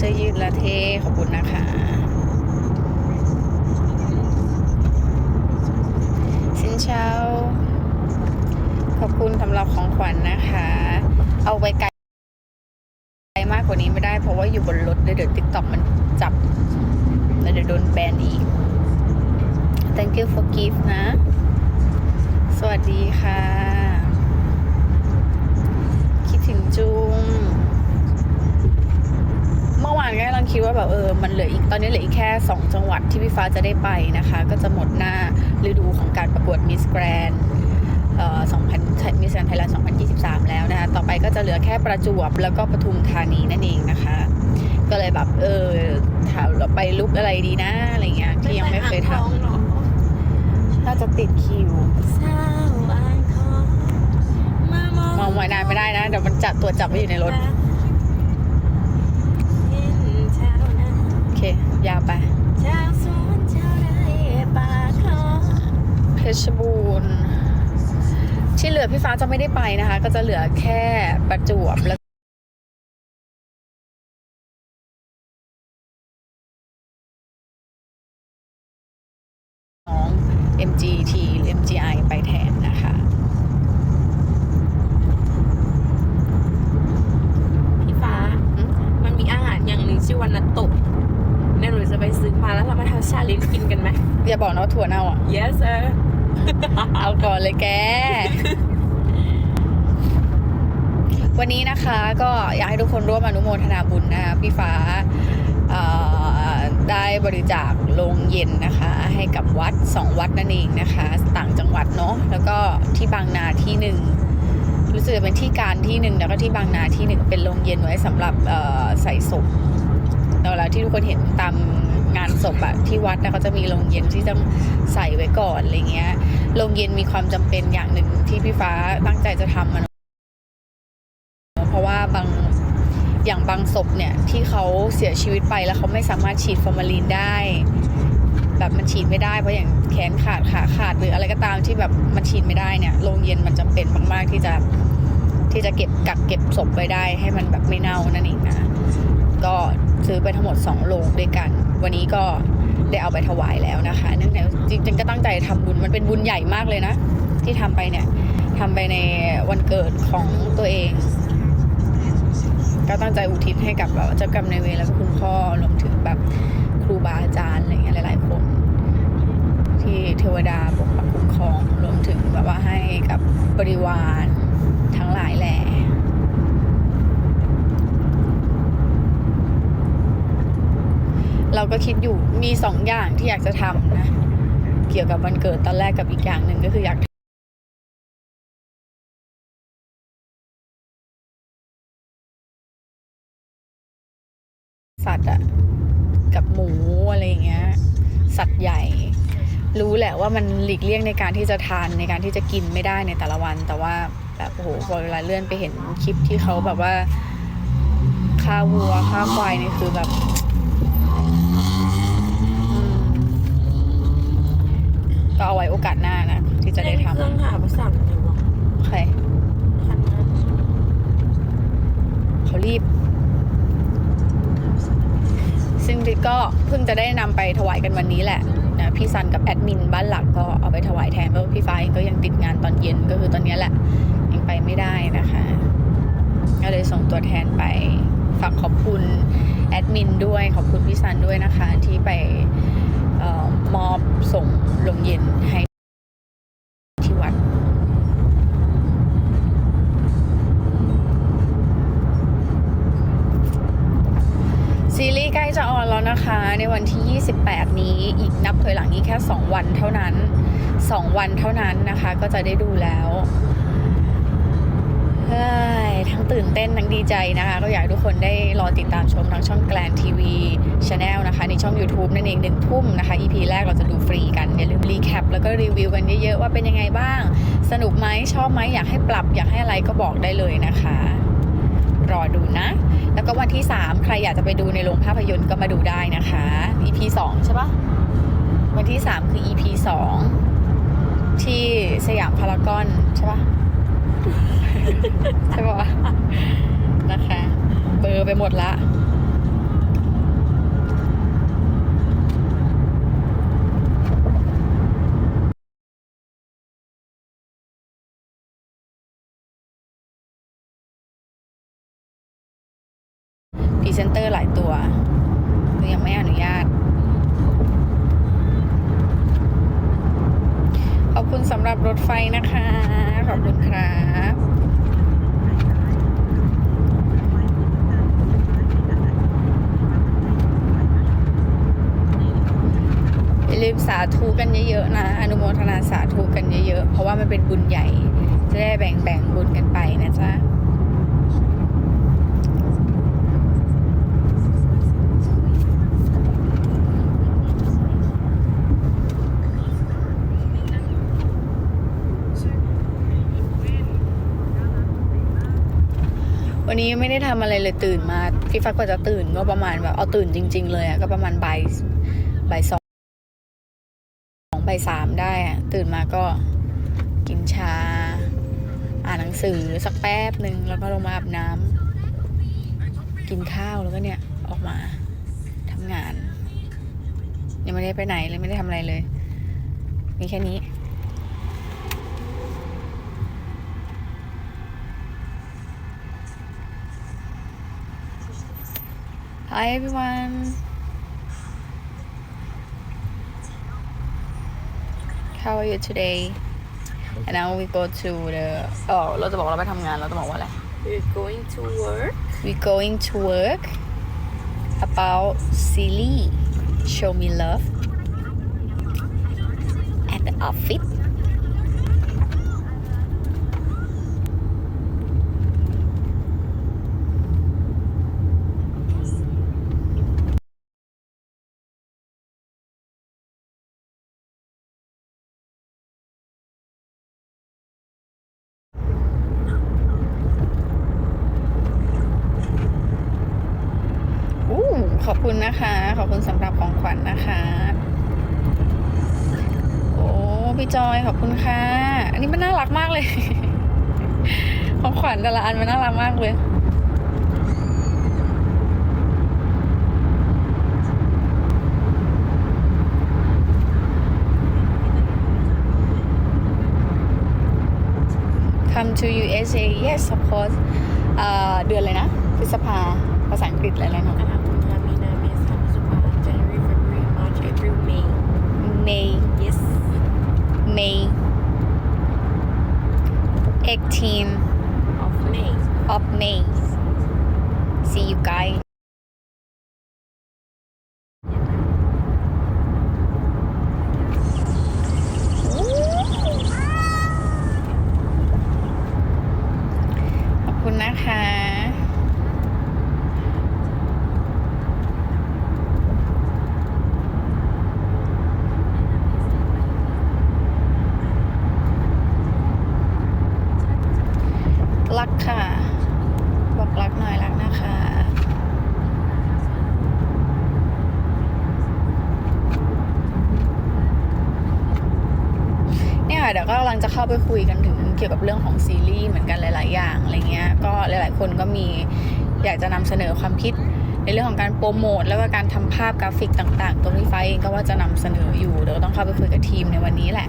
เสื้อยืดละเทขอบคุณนะคะ สินเช้า ขอบคุณสำหรับของขวัญนะคะ เอาไว้ไกลมากกว่านี้ไม่ได้เพราะว่าอยู่บนรถเดี๋ยวติ๊กต็อกมันจับแล้วเดี๋ยวโดนแบนอีก thank you for gift นะ สวัสดีค่ะ คิดถึงจุง วานก็กำลังคิดว่าแบบเออมันเหลืออีกตอนนี้เหลืออีกแค่ 2 จังหวัดที่พี่ฟ้าจะได้ไปนะคะ ก็จะหมดหน้าฤดูของการประกวดมิสแกรนเอ่อ2000มิสแกรนไทยแลนด์2023 แล้วนะคะ ต่อไปก็จะเหลือแค่ประจวบแล้วก็ปทุมธานีนั่นเองนะคะ ก็เลยแบบเออถามเราไปลุกอะไรดีนะอะไรเงี้ยที่ยังไม่เคยทหรอำน่าจะติดคิวสาวอ่างทองมามองมองไว้นานไม่ได้นะเดี๋ยวมันจับตัวจับไว้อยู่ในรถ เค ยาวไปชาวสวนชาวไร่ป่าคลอเพชรบูรณ์ที่เหลือพี่ฟ้าจะไม่ได้ไปนะคะ ก็จะเหลือแค่ประจวบแล้วน้อง MGT หรือ MGI ไปแทนนะคะ พี่ฟ้า อืม มันมีอาหารอย่างหนึ่งชื่อวันนัตโตะเดี๋ยวหนูจะไปซื้อมาแล้วเรามาทำชาเลนจ์กินกัน ไหมอย่าบอกนะว่าถั่วเน่าอะ yes sir เอาก่อนเลยแก วันนี้นะคะก็อยากให้ทุกคนร่วมอนุโมทนาบุญนะคะพี่ฟ้าเอ่อได้บริจาคโรงเย็นนะคะ ให้กับวัดสองวัดนั่นเองนะคะ ต่างจังหวัดเนาะแล้วก็ที่บางนาที่หนึ่งรู้สึกจะเป็นที่การที่หนึ่งแล้วก็ที่บางนาที่หนึ่งเป็นโรงเย็นไว้สำหรับเอ่อใส่ศพเวลาที่ทุกคนเห็นตาม งานศพอะที่วัดนะเขาจะมีโรงเย็นที่ต้องใส่ไว้ก่อนอะไรเงี้ยโรงเย็นมีความจำเป็นอย่างหนึ่งที่พี่ฟ้าตั้งใจจะทำมันเพราะว่าบางอย่างบางศพเนี่ยที่เขาเสียชีวิตไปแล้วเขาไม่สามารถฉีดฟอร์มาลีนได้ แบบมันฉีดไม่ได้เพราะอย่างแขนขาดขาขาดหรืออะไรก็ตามที่แบบมันฉีดไม่ได้เนี่ยโรงเย็นมันจำเป็นมากๆที่จะที่จะเก็บกักเก็บศพไว้ได้ให้มันแบบไม่เน่านั่นเองนะก็ซื้อไปทั้งหมด2โรงด้วยกัน วันนี้ก็ได้เอาไปถวายแล้วนะคะเนื่องในจริงๆก็ตั้งใจทำบุญมันเป็นบุญใหญ่มากเลยนะ ที่ทำไปเนี่ยทำไปในวันเกิดของตัวเอง ก็ตั้งใจอุทิศให้กับแบบเจ้ากรรมนายเวรแล้วก็คุณพ่อรวมถึงแบบครูบาอาจารย์อะไรเงี้ยหลาย ๆ คน ที่เทวดาปกปักคุ้มครองรวมถึงแบบว่าให้กับบริวารทั้งหลายแหล่ เราก็คิดอยู่มีสองอย่างที่อยากจะทำนะ เกี่ยวกับวันเกิดตอนแรกกับอีกอย่างหนึ่งก็คืออยากสัตว์อะกับหมูอะไรอย่างเงี้ย สัตว์ใหญ่ รู้แหละว่ามันหลีกเลี่ยงในการที่จะทานในการที่จะกินไม่ได้ในแต่ละวัน แต่ว่าแบบโอ้โหพอเวลาเลื่อนไปเห็นคลิปที่เขาแบบว่าฆ่าวัวฆ่าควายนี่คือแบบ ก็เอาไว้โอกาสหน้านะ ที่จะได้ทเครื่องหาภาษาอะไรวะำใครคันนั้นเขารีบ ซึ่งก็เพิ่งจะได้นำไปถวายกันวันนี้แหละนะพี่ซันกับแอดมินบ้านหลักก็เอาไปถวายแทนเพราะว่าพี่ฟ้าเองก็ยังติดงานตอนเย็นก็คือตอนเนี้ยแหละ ยังไปไม่ได้นะคะ ก็เลยส่งตัวแทนไปฝากขอบคุณแอดมินด้วยขอบคุณพี่ซันด้วยนะคะที่ไปเออ มอบส่งลงเย็นให้ที่วัด ซีรีส์ใกล้จะออนแล้วนะคะ ในวันที่ 28 นี้อีกนับถอยหลังอีกแค่ 2 วันเท่านั้น 2 วันเท่านั้นนะคะ ก็จะได้ดูแล้ว ทั้งตื่นเต้นทั้งดีใจนะคะ ก็อยากให้ทุกคนได้รอติดตามชมทางช่องแกลนทีวีช n แนลนะคะ ในช่อง YouTube นั่นเองหนึ่งทุ่มนะคะ EP แรกเราจะดูฟรีกัน อย่าลืมรีแคปแล้วก็รีวิวกันเยอะๆ ว่าเป็นยังไงบ้าง สนุกไหมชอบไหมอยากให้ปรับอยากให้อะไรก็บอกได้เลยนะคะ รอดูนะ แล้วก็วันที่ 3 ใครอยากจะไปดูในโรงภาพยนตร์ก็มาดูได้นะคะ EP 2 ใช่ปะวันที่ 3 คือ EP 2 ที่สยามพารากอนใช่ปะ ใช่ปะวะนะคะ เบอร์ไปหมดละ พรีเซนเตอร์หลายตัวยังไม่อนุญาต ขอบคุณสำหรับรถไฟนะคะ ขอบคุณครับ อย่าลืมสาธุกันเยอะๆนะ อนุโมทนาสาธุกันเยอะๆ เพราะว่ามันเป็นบุญใหญ่ จะได้แบ่งๆบุญกันไปนะจ๊ะวันนี้ไม่ได้ทำอะไรเลยตื่นมาพี่ฟักก็จะตื่นก็ประมาณแบบเอาตื่นจริง ๆ เลยอะก็ประมาณบ่ายบ่ายสองบ่ายสามได้อะตื่นมาก็ กินชา อ่านหนังสือสักแป๊บหนึ่งแล้วก็ลงมาอาบน้ำกินข้าวแล้วก็เนี่ยออกมาทำงาน ยังไม่ได้ไปไหนเลยไม่ได้ทำอะไรเลย มีแค่นี้ Hi everyone. How are you today? And now we go to the อ๋อเราจะบอกว่าเราไปทำงานเราจะบอกว่าอะไร we're going to work We going to work about silly show me love at the office. ขอบคุณนะคะ ขอบคุณสำหรับของขวัญนะคะ โอ้พี่จอยขอบคุณค่ะ อันนี้มันน่ารักมากเลย ของขวัญแต่ละอันมันน่ารักมากเลย Come to USA yes of course เอ่อเดือนเลยนะพฤษภาภาษาอังกฤษอะไรนะ May yes May 18 of May of May. See you guys. งจะเข้าไปคุยกันถึงเกี่ยวกับเรื่องของซีรีส์เหมือนกันหลาย ๆ อย่างอะไรเงี้ยก็หลาย ๆ คนก็มีอยากจะนำเสนอความคิดในเรื่องของการโปรโมทแล้วก็การทำภาพกราฟิกต่าง ๆ ตรงนี้ไฟเองก็ว่าจะนำเสนออยู่เดี๋ยวก็ต้องเข้าไปคุยกับทีมในวันนี้แหละ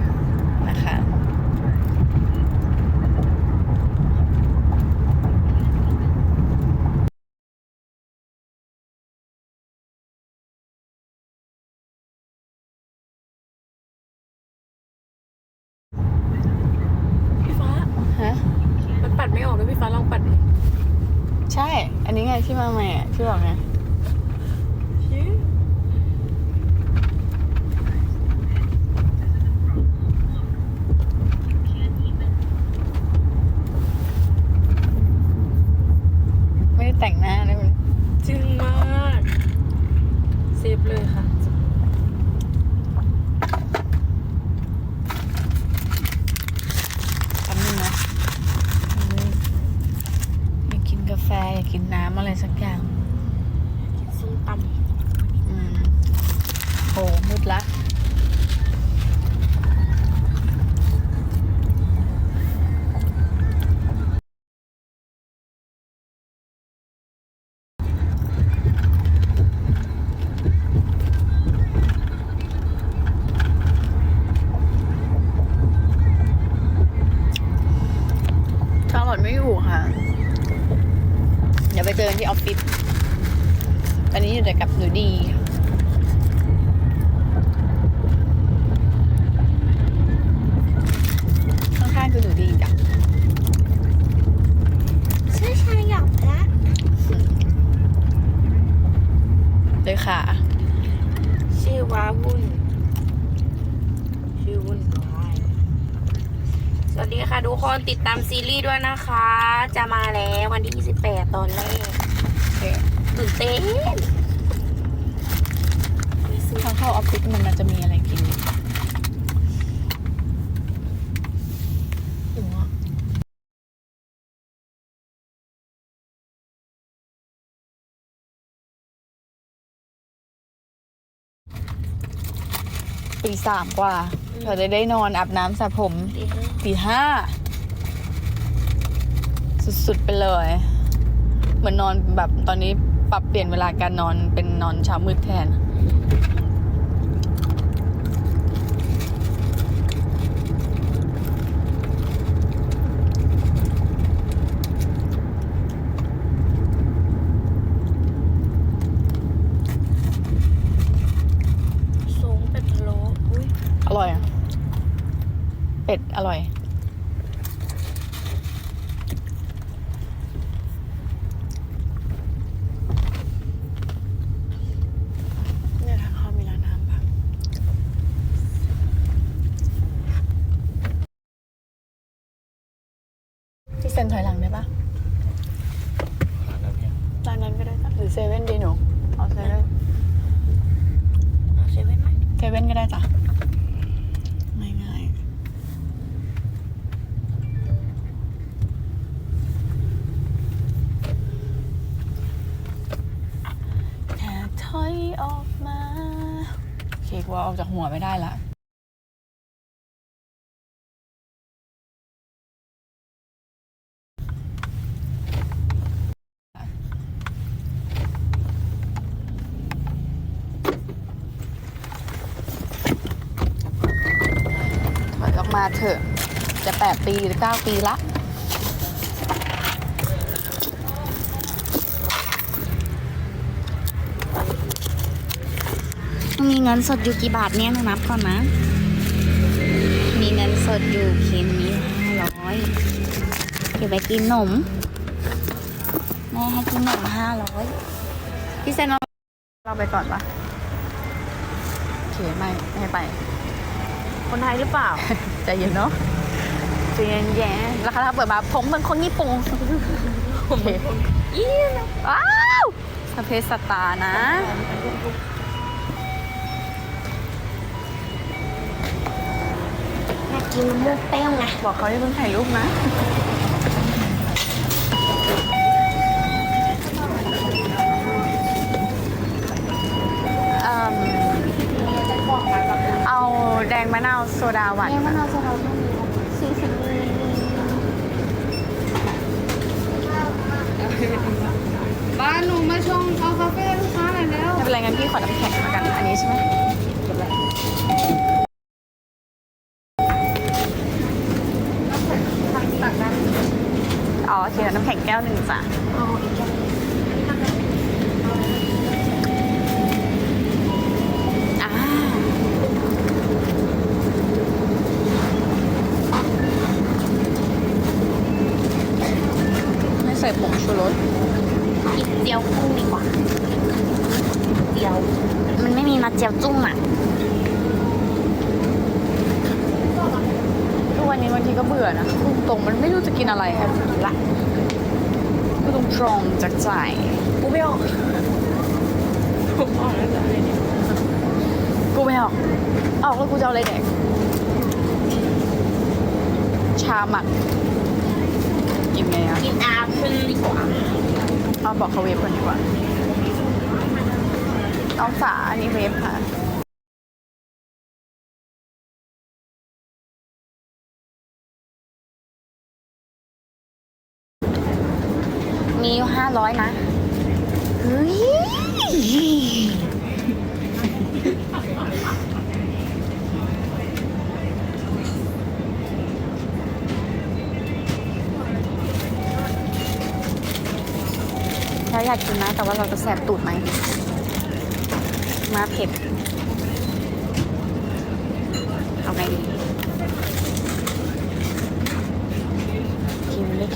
พี่ฟ้า ฮะ มันปัดไม่ออกด้วยพี่ฟ้าลองปัดดิ ใช่ ใช่ไงที่มาใหม่อะที่บอกไง ไม่ได้แต่งหน้าได้ไหม จึงมากเซฟเลยค่ะ แป๊บนึงนะแป๊บนึงอยา กกินกาแฟอยากกินน้ำอะไรสักอย่าง กินส้มตอืมโหมืดละชาลอตไม่อยู่ค่ะ เดี๋ยวไปเจอกันที่ออฟฟิศ ตอนนี้อยู่แต่กับหนูดี ข้างๆคือหนูดีจ้ะ ชื่อชายหยอกละ เลยค่ะ ชื่อว้าวุ่น ชื่อวุ่นวายสวัสดีค่ะทุกคนติดตามซีรีส์ด้วยนะคะ จะมาแล้ววันที่ 28 ตอนแรกโอเคตื่นเต้นทางเข้าออฟฟิศมันน่าจะมีอะไรกินอยู่ หิวอะ ตี สามกว่าเราจะได้นอนอาบน้ำสระผมตีห้าตีห้าสุดๆไปเลย เหมือนนอนแบบตอนนี้ปรับเปลี่ยนเวลาการนอนเป็นนอนเช้ามืดแทน สูงเป็ดพะโล้อุ้ย อร่อยอะเป็ดอร่อย เนี่ยทางเข้ามีร้านน้ำปะพี่เซนถอยหลังได้ปะร้านนั้นก็ได้จ้ะหรือเซเว่นดีหนูเอาเซเว่น เอาเซเว่นไหม เซเว่นก็ได้จ้ะง่ายๆแค่ถอยออกมาโอเคกูเอาออกจากหัวไม่ได้ละถอยออกมาเถอะ จะแปดปีหรือเก้าปีละ มีเงินสดอยู่กี่บาทเนี่ยนับก่อนนะ มีเงินสดอยู่เคนมีห้าร้อยเก็บไปกินนมแม่ให้กินนมห้าร้อยพี่เซนเราเราไปก่อนปะโอเคไม่ไม่ให้ไป คนไทยหรือเปล่า ใจเย็นเนาะใจเย็นแย่แล้วค่ะถ้าเปิดมาผมเป็นคนญี่ปุ่นโอเคว้าวสเปซสตาร์นะ อยากกินมุกเปรี้ยวไงบอกเขาให้เพิ่งถ่ายรูปนะ เอิ่มเอาแดงมะนาวโซดาหวาน แม่มะนาวจะเราต้องมีสี่สิบมิลลิลิตรบ้านหนูมาชงเอาคาเฟ่ให้ลูกค้าหน่อยแล้วไม่เป็นไรงั้นพี่ขอน้ำแข็งมากัน อันนี้ใช่ไหมอ๋อโอเคเดี๋ยวน้ำ แข็งแก้วหนึ่งจ้ะ เอาอีกแก้วหนึ่ง อ่าไม่ใส่ผงชูรส อีกเจียวกุ้งดีกว่า เจียว มันไม่มีมาเจียวจุ้งอะ ทุกวันนี้บางทีก็เบื่อนะพูดตรงๆมันไม่รู้จะกินอะไรอะละพูดตรงๆจาก ใจกูไม่ออกกูออกแล้วจะอะไรเนี่ยกูไม่ออก ออกแล้วกูจะเอาอะไรแดกชาหมักกินไงอะกินอาขึ้นดีกว่าเอาบอกเขาเวฟก่อนดีกว่าเอาฝาอันนี้เวฟค่ะ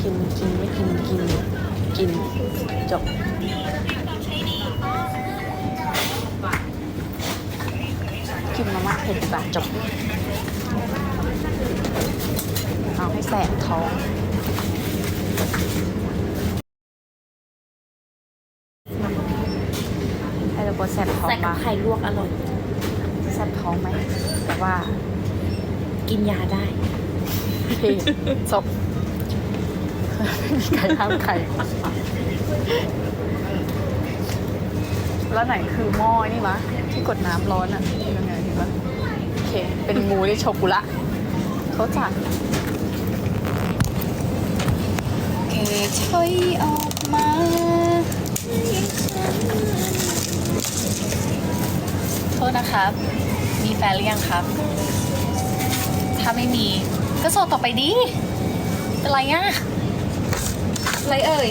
กินไม่กินกินไม่กินกินกินจบกินมาม่าเผ็ดดีกว่าจบเอาให้แสบท้องให้เราก็แสบท้องใส่กับบ้างไข่ลวกอร่อย แสบท้องไหมแต่ว่ากินยาได้ โอเคจบ ไม่มีใครห้ามใคร แล้วไหนคือหม้อนี่วะที่กดน้ำร้อนอะยังไงเห็นปะโอเค เป็นงูที่โชกุระเขาจัดโอเคช่วยออกมาโทษนะครับ มีแฟนหรือยังครับ ถ้าไม่มีก็โสดต่อไปดิเป็นไรอะ อะไรเอ่ย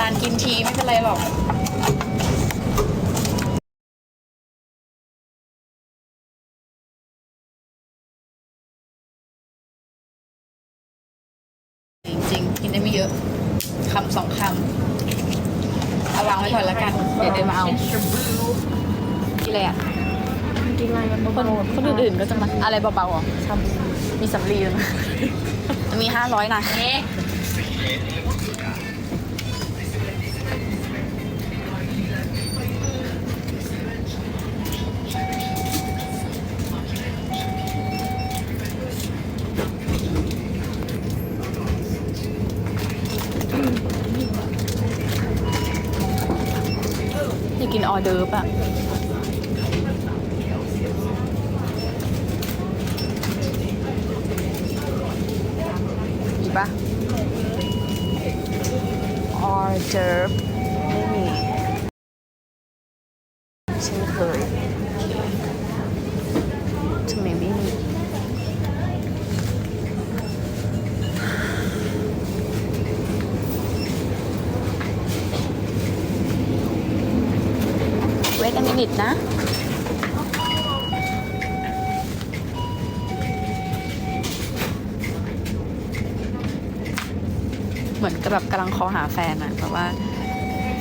นานกินทีไม่เป็นไรหรอก จริงๆ กินได้ไม่เยอะ คำสองคำ เอาวางไว้ก่อนแล้วกัน เดี๋ยวเดินมาเอา กินอะไรอะ กินอะไรกัน คนคนอื่นๆ ก็จะมาอะไรเบาๆอะทำมีสำลีด้วยนะมีห้าร้อยนะเอ๊ะอยากกินออเดิร์ฟอะ มีปะออเดิร์ฟไม่มีเช่นเคยทำไมไม่มี เวท a มินิตนะ เหมือนกับแบบกำลังคอหาแฟนอะแบบว่า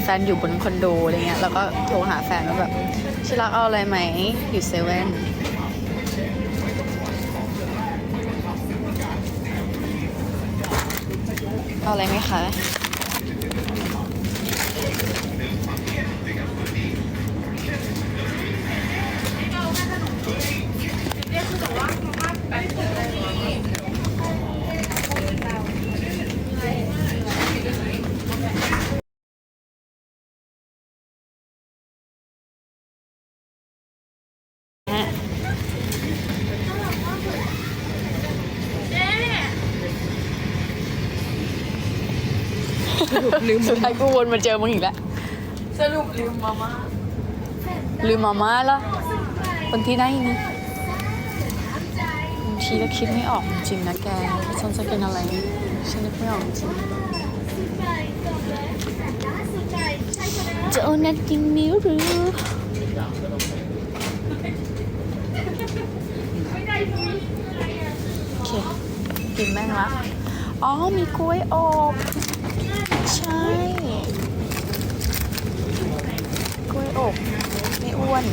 แฟนอยู่บนคอนโดอะไรเงี้ยแล้วก็โทรหาแฟนว่าแบบชิรักเอาอะไรไหมอยู่เซเว่นเอาอะไรไหมคะ ลืมสุดท้ายกูวนมาเจอมึงอีกแล้ว สรุปลืมมาม่าลืมมาม่าแล้ว คนที่ได้นี่บางทีก็คิดไม่ออกจริงๆนะแกว่าฉันจะกินอะไร ฉันนึกไม่ออกจริงจะเอานัดกินมิวหรือโอเคกินแม่งละอ๋อมีกล้วยอบ ใช่กล้วยอบไม่อ้วน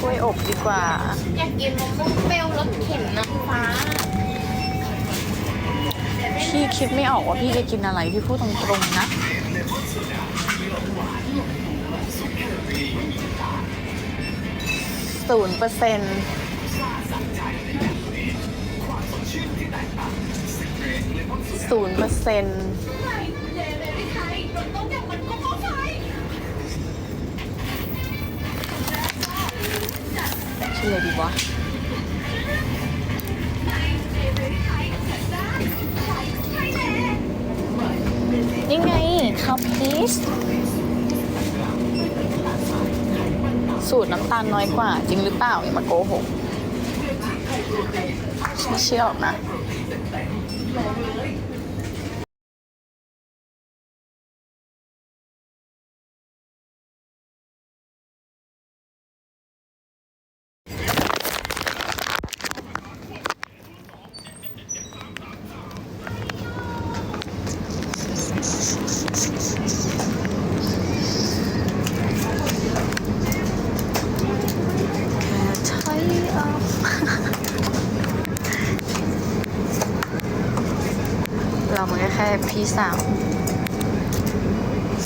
กล้วยอบดีกว่า อยากกินมะม่วงเปรี้ยวรสเข็นน้ำฟ้า พี่คิดไม่ออกว่าพี่จะกินอะไร พี่พูดตรงๆนะ ศูนย์เปอร์เซ็นต์ศูนย์เปอร์เซ็นต์ชื่ออะไรดีวะนี่ไงคัพพีช สูตรน้ำตาลน้อยกว่า จริงหรือเปล่าอย่ามาโกหกไม่เชื่อหรอกนะ แค่ถอยออกเรามันก็แค่พี่สาว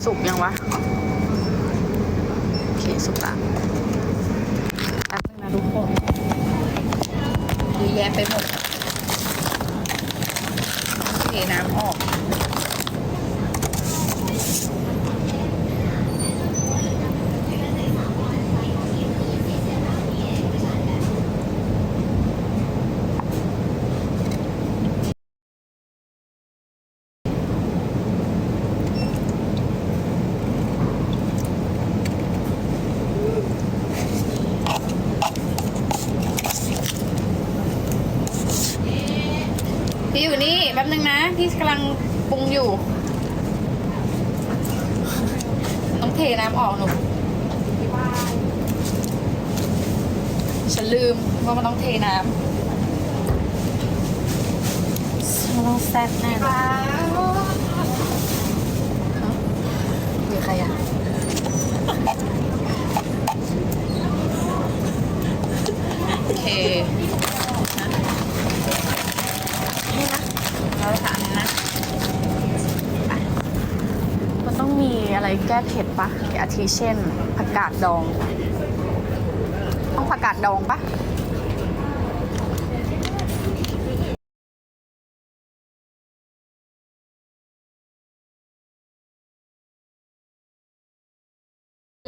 สุกยังวะ โอเค สุกละแป๊บนึงนะทุกคนเยอะแยะไปหมดเทน้ำออก พี่อยู่นี่แป๊บนึงนะ พี่กำลังปรุงอยู่ ต้องเทน้ำออกหนูฉัน ลืมว่ามันต้องเทน้ำมันต้องแซ่บแน่เลยหรือใครอะโอเคเราถามนะไปมันต้องมีอะไรแก้เผ็ดปะอาทิเช่นผักกาดดองต้องผักกาดดองปะ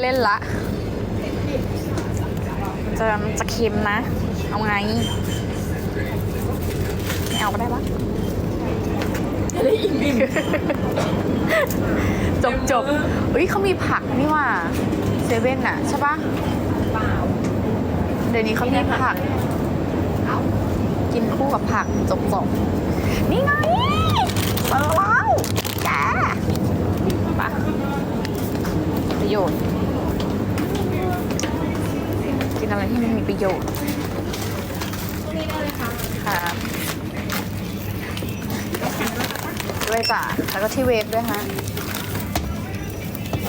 เล่นละมันจะมันจะเค็มนะ เอาไง ไม่เอาก็ได้ปะจบจบเฮ้ยเขามีผักนี่ว่าเซเว่นอะใช่ปะเดี๋ยวนี้เขามีผัก กินคู่กับผักจบจบนี่ไงมาแล้วแกปะประโยชน์กิน อะไรที่มันมีประโยชน์ครับด้วยจ้ะแล้วก็ที่เวฟด้วยฮะ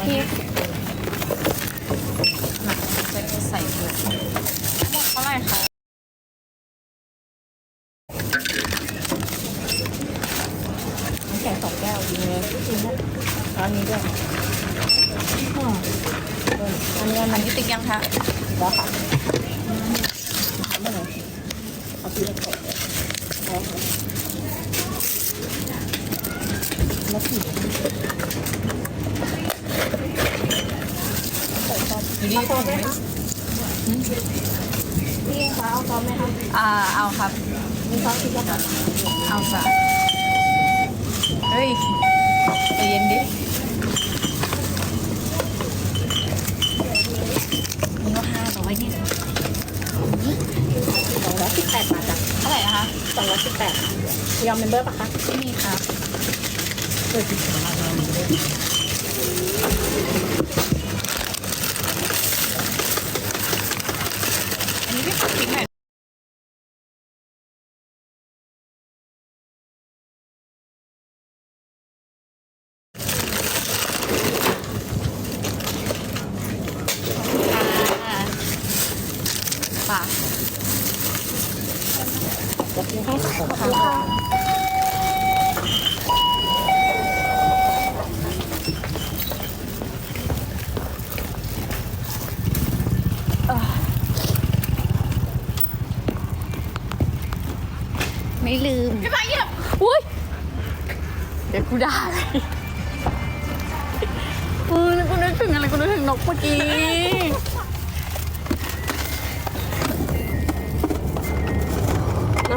พี่จะใส่เกลือหมดเท่าไหร่คะน้ำแข็งสองแก้วดีเลยอันนี้ด้วยอันนี้อันนี้ติ๊กยังคะ แล้วค่ะดีพอไหมคะพี่คะเอาซอสไหมคะอ่าเอาครับ มีซอสพริกค่ะเอาจ้ะเฮ้ยใจเย็นดินี่ก็ห้าร้อยยี่สิบ สองร้อยสิบแปดบาทจ้ะ เท่าไหร่นะ คะสองร้อยสิบแปดยอมเมมเบอร์ปะคะที่นี่ครับอันนี้ไม่ขอทิ้งไหน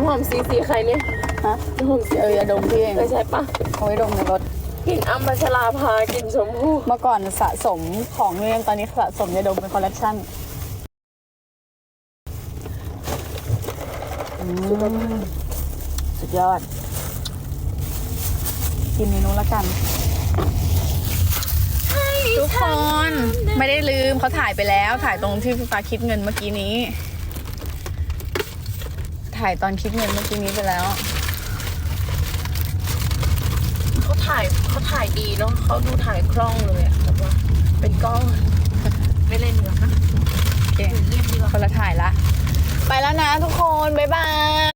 หอมซีซีใครเนี่ยฮะน้ำหอมซีเออดมพี่เองใช่ปะเอาไว้ดมในรถกลิ่นอัมพัชราพากลิ่นชมพู่เมื่อก่อนสะสมของเล่นตอนนี้สะสมยาดมเป็นคอลเลคชั่นสุดยอด กินเมนูแล้วกัน ทุกคน ไม่ได้ลืมเขาถ่ายไปแล้ว ถ่ายตรงที่พี่ฟ้าคิดเงินเมื่อกี้นี้ ถ่ายตอนคิดเงินเมื่อกี้นี้ไปแล้ว เขาถ่ายเขาถ่ายดีเนาะเขาดูถ่ายคล่องเลยอะแบบว่าเป็นกล้องอะไม่เล่นเหรอคะโอเคเรียบดีกว่า คนละถ่ายละ ไปแล้วนะทุกคน บ๊ายบาย